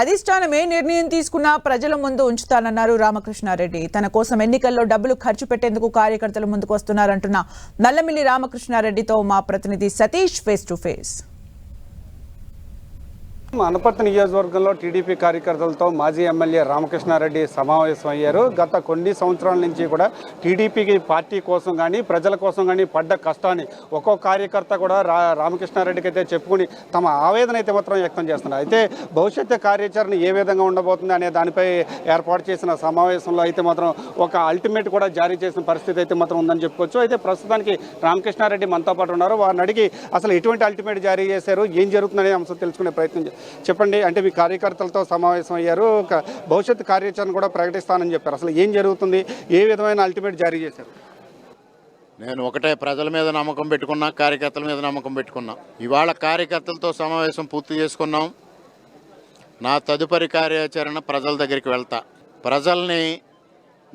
అధిష్టానం ఏ నిర్ణయం తీసుకున్నా ప్రజల ముందు ఉంచుతానన్నారు రామకృష్ణారెడ్డి. తన కోసం ఎన్నికల్లో డబ్బులు ఖర్చు పెట్టేందుకు కార్యకర్తలు ముందుకు వస్తున్నారంటున్న నల్లమిల్లి రామకృష్ణారెడ్డితో మా ప్రతినిధి Satish face to face Anaparthi నియోజకవర్గంలో టీడీపీ కార్యకర్తలతో మాజీ ఎమ్మెల్యే రామకృష్ణారెడ్డి సమావేశం అయ్యారు. గత కొన్ని సంవత్సరాల నుంచి కూడా టీడీపీకి పార్టీ కోసం కానీ ప్రజల కోసం కానీ పడ్డ కష్టాన్ని ఒక్కో కార్యకర్త కూడా రా రామకృష్ణారెడ్డికి అయితే చెప్పుకుని తమ ఆవేదన అయితే మాత్రం వ్యక్తం చేస్తున్నారు. అయితే భవిష్యత్తు కార్యాచరణ ఏ విధంగా ఉండబోతుంది అనే దానిపై ఏర్పాటు చేసిన సమావేశంలో అయితే మాత్రం ఒక అల్టిమేట్ కూడా జారీ చేసిన పరిస్థితి అయితే మాత్రం ఉందని చెప్పుకోవచ్చు. అయితే ప్రస్తుతానికి రామకృష్ణారెడ్డి మనతో పాటు ఉన్నారు. వారిని అడిగి అసలు ఎటువంటి అల్టిమేట్ జారీ చేశారు? ఏం జరుగుతుందనే అంశం తెలుసుకునే ప్రయత్నం చే- చెప్పండి అంటే మీ కార్యకర్తలతో సమావేశం అయ్యారు ఒక కార్యాచరణ కూడా ప్రకటిస్తానని చెప్పారు. అసలు ఏం జరుగుతుంది? ఏ విధమైన అల్టిమేట్ జారీ చేశారు? నేను ఒకటే ప్రజల మీద నమ్మకం పెట్టుకున్నా కార్యకర్తల మీద నమ్మకం పెట్టుకున్నా. ఇవాళ కార్యకర్తలతో సమావేశం పూర్తి చేసుకున్నాం. నా తదుపరి కార్యాచరణ ప్రజల దగ్గరికి వెళ్తా. ప్రజల్ని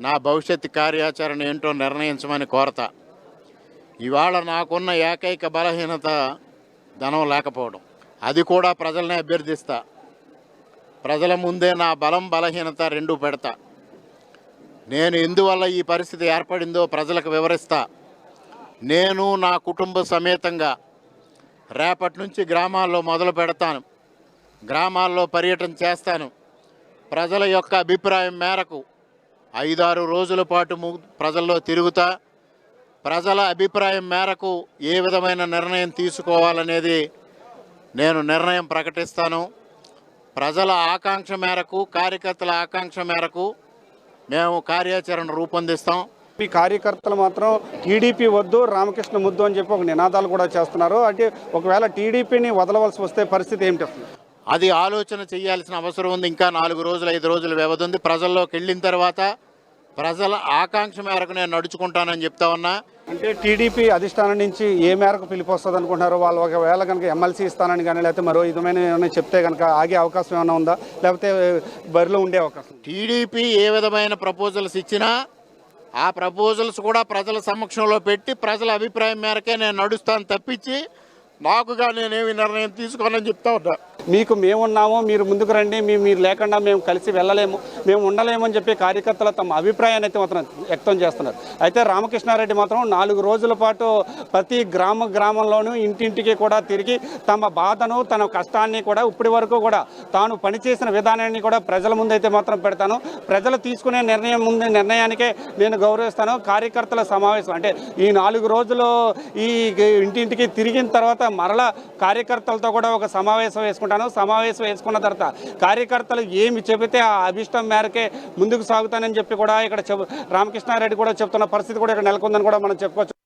నా భవిష్యత్ కార్యాచరణ ఏంటో నిర్ణయించమని కోరతా. ఇవాళ నాకున్న ఏకైక బలహీనత ధనం లేకపోవడం. అది కూడా ప్రజల్ని అభ్యర్థిస్తా. ప్రజల ముందే నా బలం బలహీనత రెండు పెడతా. నేను ఎందువల్ల ఈ పరిస్థితి ఏర్పడిందో ప్రజలకు వివరిస్తా. నేను నా కుటుంబ సమేతంగా రేపటి నుంచి గ్రామాల్లో మొదలు పెడతాను. గ్రామాల్లో పర్యటన చేస్తాను. ప్రజల యొక్క అభిప్రాయం మేరకు ఐదారు రోజుల పాటు ప్రజల్లో తిరుగుతా. ప్రజల అభిప్రాయం మేరకు ఏ విధమైన నిర్ణయం తీసుకోవాలనేది నేను నిర్ణయం ప్రకటిస్తాను. ప్రజల ఆకాంక్ష మేరకు కార్యకర్తల ఆకాంక్ష మేరకు మేము కార్యాచరణ రూపొందిస్తాం. మీ కార్యకర్తలు మాత్రం టీడీపీ వద్దు రామకృష్ణ ముద్దు అని చెప్పి ఒక నినాదాలు కూడా చేస్తున్నారు. అంటే ఒకవేళ టీడీపీని వదలవలసి వస్తే పరిస్థితి ఏమిటి అది ఆలోచన చేయాల్సిన అవసరం ఉంది. ఇంకా నాలుగు రోజులు ఐదు రోజుల వ్యవధి ఉంది. ప్రజల్లోకి వెళ్ళిన తర్వాత ప్రజల ఆకాంక్ష మేరకు నేను నడుచుకుంటానని చెప్తా ఉన్నా. అంటే టీడీపీ అధిష్టానం నుంచి ఏ మేరకు పిలిపి వస్తుంది అనుకుంటున్నారు వాళ్ళు ఒకవేళ కనుక ఎమ్మెల్సీ ఇస్తానని కానీ లేకపోతే మరో విధమైన ఏమైనా చెప్తే కనుక ఆగే అవకాశం ఏమైనా ఉందా? లేకపోతే బరిలో ఉండే అవకాశం టీడీపీ ఏ విధమైన ప్రపోజల్స్ ఇచ్చినా ఆ ప్రపోజల్స్ కూడా ప్రజల సమక్షంలో పెట్టి ప్రజల అభిప్రాయం మేరకే నేను నడుస్తాను తప్పించి నాకుగా నేనేమి నిర్ణయం తీసుకోనని చెప్తా ఉన్నా. మీకు మేమున్నాము మీరు ముందుకు రండి మీ- మీరు లేకుండా మేము కలిసి వెళ్ళలేము మేము ఉండలేము అని చెప్పి కార్యకర్తలు తమ అభిప్రాయాన్ని అయితే మాత్రం వ్యక్తం చేస్తున్నారు. అయితే రామకృష్ణారెడ్డి మాత్రం నాలుగు రోజుల పాటు ప్రతి గ్రామ గ్రామంలోనూ ఇంటింటికి కూడా తిరిగి తమ బాధను తన కష్టాన్ని కూడా ఇప్పటి వరకు కూడా తాను పనిచేసిన విధానాన్ని కూడా ప్రజల ముందు అయితే మాత్రం పెడతాను. ప్రజలు తీసుకునే నిర్ణయం ముందు నిర్ణయానికే నేను గౌరవిస్తాను. కార్యకర్తల సమావేశం అంటే ఈ నాలుగు రోజులు ఈ ఇంటింటికి తిరిగిన తర్వాత మరలా కార్యకర్తలతో కూడా ఒక సమావేశం వేసుకుంటాను సమావేశం వేసుకున్న తర్వాత కార్యకర్తలు ఏమి చెబితే ఆ అభిష్టం మేరకే ముందుకు సాగుతానని చెప్పి కూడా ఇక్కడ రామకృష్ణారెడ్డి కూడా చెప్తున్న పరిస్థితి కూడా ఇక్కడ నెలకొందని కూడా మనం చెప్పుకోవచ్చు.